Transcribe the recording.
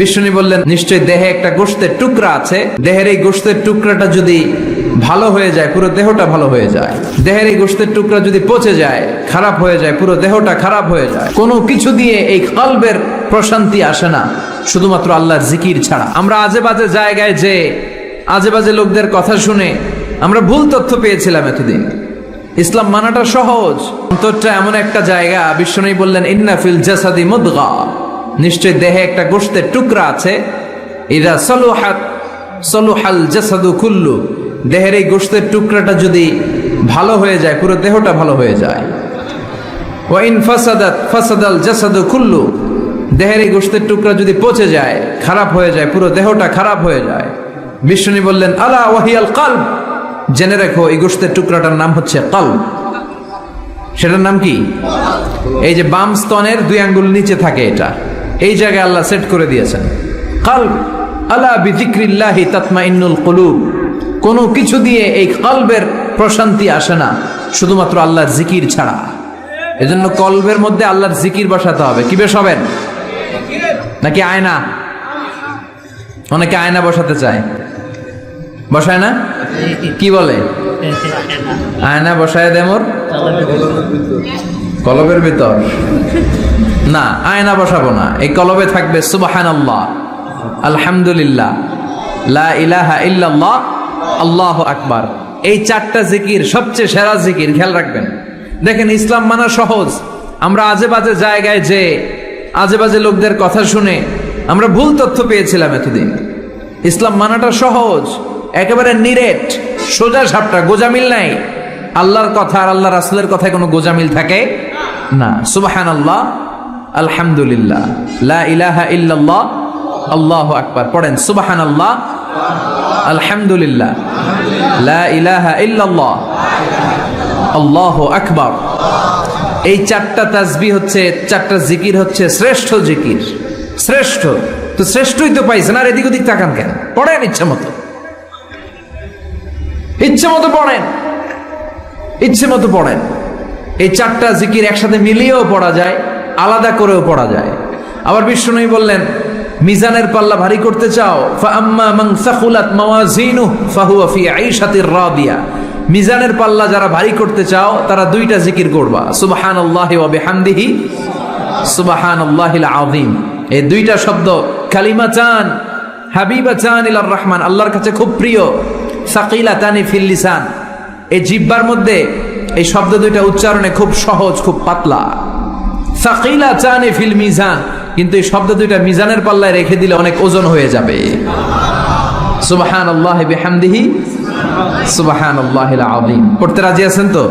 বিষ্ণু বললেন নিশ্চয়ই দেহে একটা গোষ্ঠের টুকরা আছে। দেহের এই গোষ্ঠের টুকরাটা যদি ভালো হয়ে যায়, পুরো দেহটা ভালো হয়ে যায়। দেহের এই গোষ্ঠের টুকরা যদি পচে যায়, খারাপ হয়ে যায়, পুরো দেহটা খারাপ হয়ে যায়। কোনো কিছু দিয়ে এই কলবের প্রশান্তি আসে না, শুধুমাত্র আল্লাহর জিকির ছাড়া। আমরা আজে বাজে জায়গায় যে আজে বাজে লোকদের কথা শুনে আমরা ভুল তথ্য পেয়েছিলাম এতদিন। ইসলাম মানাটা সহজ। অন্তরটা এমন একটা জায়গা বিশ্বনবী বললেন ইন্নাফিল জাসাদি মুদগা। নিশ্চয় দেহে একটা গোশতের টুকরা আছে। ইদা সলুহাত, সলুহাল জাসাদু কুল্লু। দেহের এই গোশতের টুকরাটা যদি ভালো হয়ে যায়, পুরো দেহটা ভালো হয়ে যায়। ওয়াইন ফাসাদাত, ফাসাদাল জাসাদু কুল্লু। দেহের এই গোশতের টুকরা যদি পচে যায়, খারাপ হয়ে যায়, পুরো দেহটা খারাপ হয়ে যায়। বিষ্ণু বললেন, আলা ওয়াহিয়াল কালব। জেনে রেখো, এই গোশতের টুকরাটার নাম হচ্ছে কালব। সেটার নাম কি? এই যে বাম স্তনের দুই আঙ্গুল নিচে থাকে এটা। এই জায়গায় আল্লাহ সেট করে দিয়েছেন। কাল আলা বিজিক্রিল্লাহি তাতমা ইন্নুল কলুব। কোনো কিছু দিয়ে এই কলবের প্রশান্তি আসে না, শুধুমাত্র আল্লাহর জিকির ছাড়া। এজন্য কলবের মধ্যে আল্লাহর জিকির বসাতে হবে। কি বেশ হবেন? নাকি আয়না? অনেকে আয়না বসাতে চায়। বসায় না? কি বলে? আয়না বসায় দেমর কলবের ভিতর? না, আয়না বসাবো না। এই কলবে থাকবে সুবাহান আল্লাহ আলহামদুলিল্লাহ, লা ইলাহা ইল্লাল্লাহ, আল্লাহ আকবার। এই চারটা জিকির, সবচেয়ে সেরা জিকির, খেয়াল রাখবেন। দেখেন, ইসলাম মানা সহজ। আমরা আজে বাজে জায়গায় যে আজে বাজে লোকদের কথা শুনে আমরা ভুল তথ্য পেয়েছিলাম এতদিন। ইসলাম মানাটা সহজ, একেবারে নিরেট, সোজা সাপটা গোজামিল নাই। আল্লাহর কথা আর আল্লাহ রাসুলের কথায় কোনো গোজামিল থাকে না। সুবাহান আল্লাহ আলহামদুলিল্লাহ। লা ইলাহা আল্লাহ আকবার। পড়েন সুবাহান আল্লাহ আলহামদুলিল্লাহ। লা ইলাহা ইল্লাল্লাহ, আল্লাহ আকবার। এই চারটা তাজবি হচ্ছে, চারটা জিকির হচ্ছে, শ্রেষ্ঠ জিকির। শ্রেষ্ঠ। তো শ্রেষ্ঠই তো পাইছেন, আর এদিক ওদিক তাকান কেন? পড়েন ইচ্ছা মতো। ইচ্ছে মতো পড়েন। ইচ্ছে মতো পড়েন। এই চারটা জিকির একসাথে মিলিয়েও পড়া যায়, আলাদা করেও পড়া যায়। আবার বিষ্ণুই বললেন, মিজানের পাল্লা ভারী করতে চাও? মিজানের পাল্লা যারা ভারী করতে চাও, তারা দুইটা জিকির করবা। সুবহানাল্লাহি ওয়া বিহামদিহি, সুবহানাল্লাহিল আযীম। এই দুইটা শব্দ, কালিমা চান, হাবিবা চান ইলার রহমান, আল্লাহর কাছে খুব প্রিয় সাকিলা তানি ফিল লিসান। এই জিব্বার মধ্যে এই শব্দ দুইটা উচ্চারণে খুব সহজ, খুব পাতলা। সাকিলা চানে ফিল মিজান। কিন্তু এই শব্দ দুইটা মিজানের পাল্লায় রেখে দিলে অনেক ওজন হয়ে যাবে। সুবাহান আল্লাহ বেহামদিহি সুবাহান আল্লাহ আযীম। পড়তে রাজি আছেন তো?